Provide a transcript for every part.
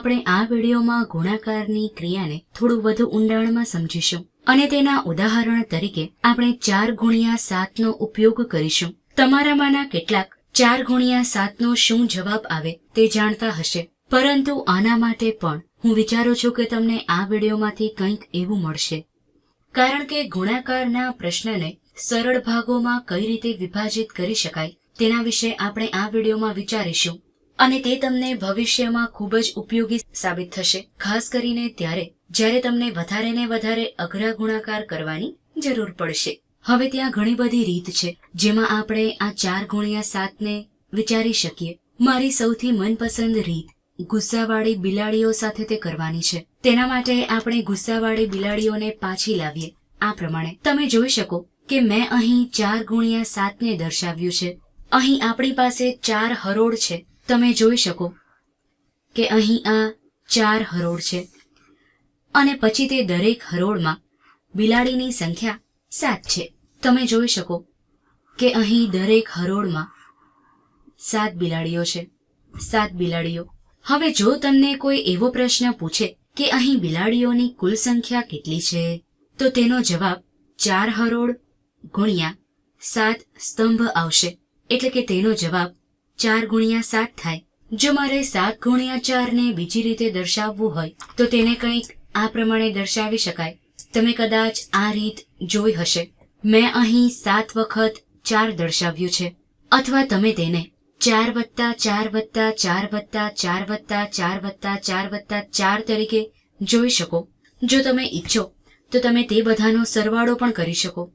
આપણે આ વિડીયોમાં ગુણાકારની ક્રિયાને થોડું વધુ ઊંડાણમાં સમજીશું અને તેના ઉદાહરણ તરીકે આપણે ચાર ગુણ્યા સાતનો ઉપયોગ કરીશું. તમારામાંના કેટલાક ચાર ગુણ્યા સાતનો શું જવાબ આવે તે જાણતા હશે. પરંતુ આના માટે પણ હું વિચારું છું કે તમને આ વિડીયોમાંથી કંઈક એવું મળશે. કારણ કે ગુણાકારના પ્રશ્નને સરળ ભાગોમાં કઈ રીતે વિભાજિત કરી શકાય તેના વિશે આપણે આ વિડીયોમાં વિચારીશું. અને તે તમને ભવિષ્યમાં ખૂબ જ ઉપયોગી સાબિત થશે. ખાસ કરીને ત્યારે, જ્યારે તમને વધારે ને વધારે અઘરા ગુણાકાર કરવાની જરૂર પડશે. હવે ત્યાં ઘણી બધી રીત છે, જેમાં આપણે આ ચાર ગુણ્યા સાતને વિચારી શકીએ. મારી સૌથી મનપસંદ રીત, ગુસ્સાવાળી બિલાડીઓ સાથે તે કરવાની છે. તેના માટે આપણે ગુસ્સાવાળી બિલાડીઓને પાછી લાવીએ. આ પ્રમાણે, તમે જોઈ શકો કે મેં અહીં ચાર ગુણ્યા સાતને દર્શાવ્યું છે. અહીં આપણી પાસે ચાર હરોળ છે. તમે જોઈ શકો કે અહીં આ ચાર હરોળ છે અને પછી તે દરેક હરોળમાં બિલાડીની સંખ્યા સાત છે. તમે જોઈ શકો કે અહીં દરેક હરોળમાં સાત બિલાડીઓ છે. સાત બિલાડીઓ. હવે જો તમને કોઈ એવો પ્રશ્ન પૂછે કે અહીં બિલાડીઓની કુલ સંખ્યા કેટલી છે, તો તેનો જવાબ ચાર હરોળ ગુણ્યા સાત સ્તંભ આવશે. એટલે કે તેનો જવાબ ચાર ગુણ્યા સાત થાય. જો મારે સાત ગુણ્યા ચાર ને બીજી રીતે દર્શાવવું હોય, તો તેને કંઈક આ પ્રમાણે દર્શાવી શકાય. તમે કદાચ આ રીત જોઈ હશે. મેં અહીં સાત વખત ચાર દર્શાવ્યું છે. અથવા તમે તેને ચાર વત્તા ચાર વત્તા ચાર વત્તા ચાર વત્તા ચાર વત્તા ચાર વત્તા ચાર તરીકે જોઈ શકો. જો તમે ઈચ્છો, તો તમે તે બધાનો સરવાળો પણ કરી શકો.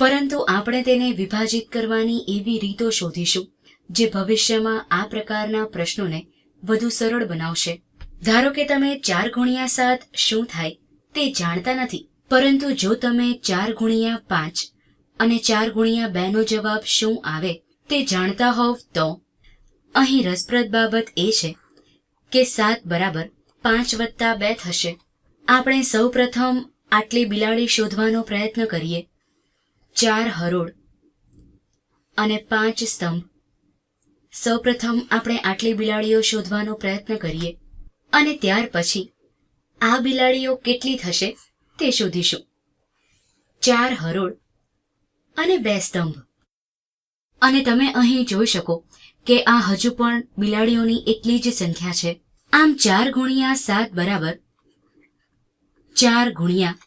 પરંતુ આપણે તેને વિભાજિત કરવાની એવી રીતો શોધીશું. જે ભવિષ્યમાં આ પ્રકારના પ્રશ્નોને વધુ સરળ બનાવશે. ધારો કે તમે ચાર ગુણ્યા સાત શું થાય તે જાણતા નથી, પરંતુ જો તમે ચાર ગુણ્યા પાંચ અને ચાર ગુણ્યા બે નો જવાબ શું આવે તે જાણતા હોવ તો? અહીં રસપ્રદ બાબત એ છે કે સાત બરાબર પાંચ વત્તા બે થશે. આપણે સૌ પ્રથમ આટલી બિલાડી શોધવાનો પ્રયત્ન કરીએ. ચાર હરોળ અને પાંચ સ્તંભ. સૌપ્રથમ આપણે આટલી બિલાડીઓ શોધવાનો પ્રયત્ન કરીએ અને ત્યાર પછી આ બિલાડીઓ કેટલી થશે તે શોધીશું. ચાર હરોળ અને બે સ્તંભ. અને તમે અહીં જોઈ શકો કે આ હજુ પણ બિલાડીઓની એટલી જ સંખ્યા છે. આમ ચાર ગુણ્યા સાત બરાબર ચાર ગુણ્યા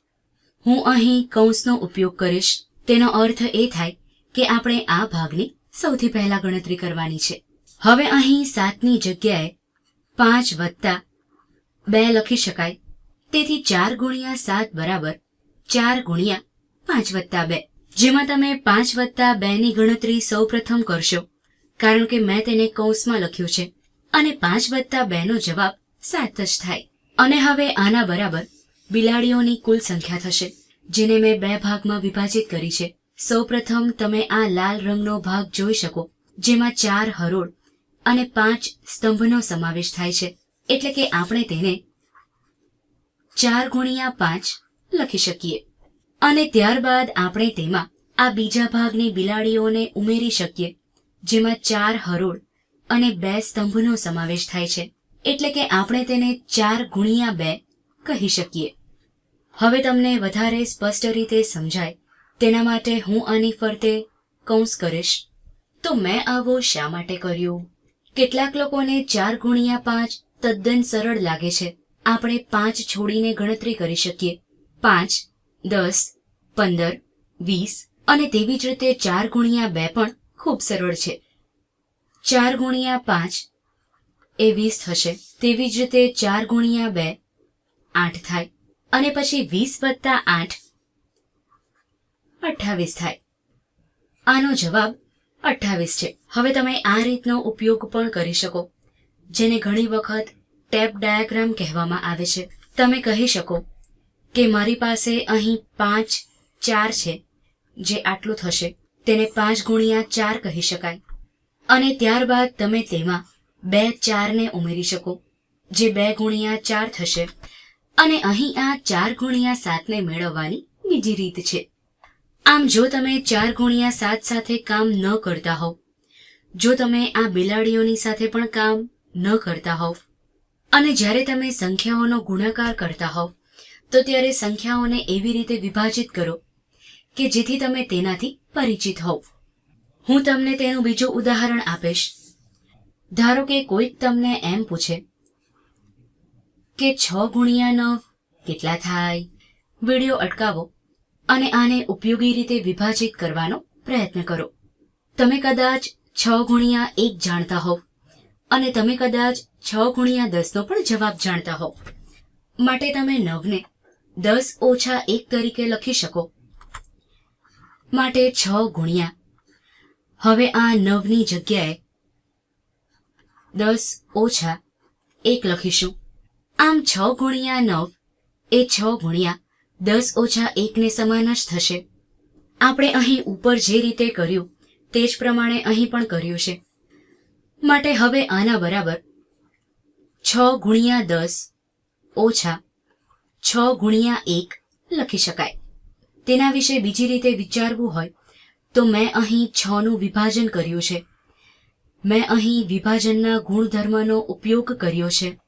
હું અહીં કૌંસનો ઉપયોગ કરીશ. તેનો અર્થ એ થાય કે આપણે આ ભાગની સૌથી પહેલા ગણતરી કરવાની છે. હવે અહીં સાતની જગ્યાએ પાંચ વત્તા બે લખી શકાય. તેથી ચાર ગુણ્યા સાત બરાબર ચાર ગુણ્યા પાંચ વત્તા બે. જેમાં તમે પાંચ વત્તા બેની ગણતરી સૌ પ્રથમ કરશો, કારણ કે મેં તેને કૌંસમાં લખ્યું છે. અને પાંચ વત્તા બેનો જવાબ સાત જ થાય. અને હવે આના બરાબર બિલાડીઓની કુલ સંખ્યા થશે, જેને મેં બે ભાગમાં વિભાજિત કરી છે. સૌપ્રથમ તમે આ લાલ રંગનો ભાગ જોઈ શકો, જેમાં ચાર હરોળ અને પાંચ સ્તંભનો સમાવેશ થાય છે. એટલે કે આપણે તેને ચાર ગુણ્યા પાંચ લખી શકીએ. અને ત્યારબાદ આપણે તેમાં આ બીજા ભાગની બિલાડીઓને ઉમેરી શકીએ, જેમાં ચાર હરોળ અને બે સ્તંભનો સમાવેશ થાય છે. એટલે કે આપણે તેને ચાર ગુણ્યા બે કહી શકીએ. હવે તમને વધારે સ્પષ્ટ રીતે સમજાય તેના માટે હું આની ફરતે કૌંસ કરીશ. તો મેં આવું શા માટે કર્યું? કેટલાક લોકોને ચાર ગુણ્યા પાંચ તદ્દન સરળ લાગે છે. આપણે પાંચ છોડીને ગણતરી કરી શકીએ. પાંચ, દસ, પંદર, વીસ અને તેવી જ રીતે ચાર ગુણ્યા બે પણ ખૂબ સરળ છે. ચાર ગુણ્યા પાંચ એ વીસ થશે. તેવી જ રીતે ચાર ગુણ્યા બે આઠ થાય. અને પછી વીસ વત્તા આઠ અઠ્ઠાવીસ થાય. આનો જવાબ અઠ્ઠાવીસ છે. હવે તમે આ રીતનો ઉપયોગ પણ કરી શકો, જેને ઘણી વખત ટેપ ડાયાગ્રામ કહેવામાં આવે છે. તમે કહી શકો કે મારી પાસે અહીં પાંચ ચાર છે, જે આટલું થશે. તેને પાંચ ગુણ્યા ચાર કહી શકાય. અને ત્યારબાદ તમે તેમાં બે ચારને ઉમેરી શકો, જે બે ગુણ્યા ચાર થશે. અને અહીં આ ચાર ગુણ્યા સાતને મેળવવાની બીજી રીત છે. આમ જો તમે ચાર ગુણ્યા સાત સાથે કામ ન કરતા હોવ, જો તમે આ બિલાડીઓની સાથે પણ કામ ન કરતા હોવ, અને જ્યારે તમે સંખ્યાઓનો ગુણાકાર કરતા હોવ, તો ત્યારે સંખ્યાઓને એવી રીતે વિભાજિત કરો કે જેથી તમે તેનાથી પરિચિત હોવ. હું તમને તેનું બીજું ઉદાહરણ આપીશ. ધારો કે કોઈક તમને એમ પૂછે કે છ ગુણ્યા નવ કેટલા થાય? વીડિયો અટકાવો. અને આને ઉપયોગી રીતે વિભાજિત કરવાનો પ્રયત્ન કરો. તમે કદાચ છ ગુણ્યા એક જાણતા હોવ અને તમે કદાચ છ ગુણ્યા દસનો પણ જવાબ જાણતા હોવ. માટે તમે નવને દસ ઓછા એક તરીકે લખી શકો. માટે છ ગુણ્યા. હવે આ નવની જગ્યાએ દસ ઓછા એક લખીશું. આમ છ ગુણ્યા નવ એ છ ગુણ્યા દસ ઓછા એકને સમાન જ થશે. આપણે અહીં ઉપર જે રીતે કર્યું, તે જ પ્રમાણે અહીં પણ કર્યું છે. માટે હવે આના બરાબર છ ગુણ્યા દસ ઓછા છ ગુણ્યા એક લખી શકાય. તેના વિશે બીજી રીતે વિચારવું હોય, તો મેં અહીં છનું વિભાજન કર્યું છે. મેં અહીં વિભાજનના ગુણધર્મનો ઉપયોગ કર્યો છે.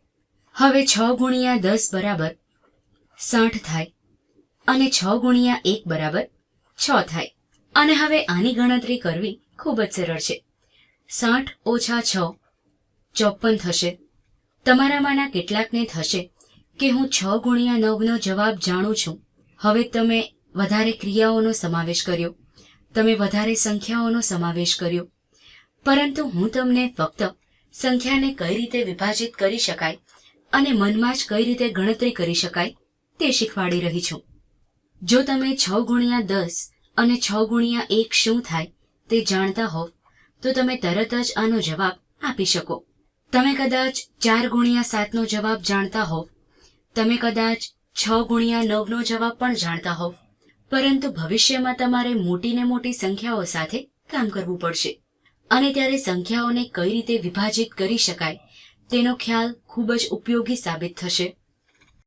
હવે છ ગુણ્યા દસ બરાબર સાઠ થાય. અને છ ગુણ્યા એક બરાબર છ થાય. અને હવે આની ગણતરી કરવી ખૂબ જ સરળ છે. સાઠ ઓછા છ ચોપન થશે. તમારામાંના કેટલાકને થશે કે હું છ ગુણ્યા નવનો જવાબ જાણું છું. હવે તમે વધારે ક્રિયાઓનો સમાવેશ કર્યો. તમે વધારે સંખ્યાઓનો સમાવેશ કર્યો. પરંતુ હું તમને ફક્ત સંખ્યાને કઈ રીતે વિભાજિત કરી શકાય અને મનમાં જ કઈ રીતે ગણતરી કરી શકાય તે શીખવાડી રહી છું. જો તમે છ ગુણ્યા દસ અને છ ગુણ્યા એક શું થાય તે જાણતા હોવ, તો તમે તરત જ આનો જવાબ આપી શકો. તમે કદાચ ચાર ગુણ્યા સાતનો જવાબ જાણતા હોવ, તમે કદાચ છ ગુણ્યા નવનો જવાબ પણ જાણતા હોવ, પરંતુ ભવિષ્યમાં તમારે મોટી ને મોટી સંખ્યાઓ સાથે કામ કરવું પડશે. અને ત્યારે સંખ્યાઓને કઈ રીતે વિભાજિત કરી શકાય, તેનો ખ્યાલ ખૂબ જ ઉપયોગી સાબિત થશે.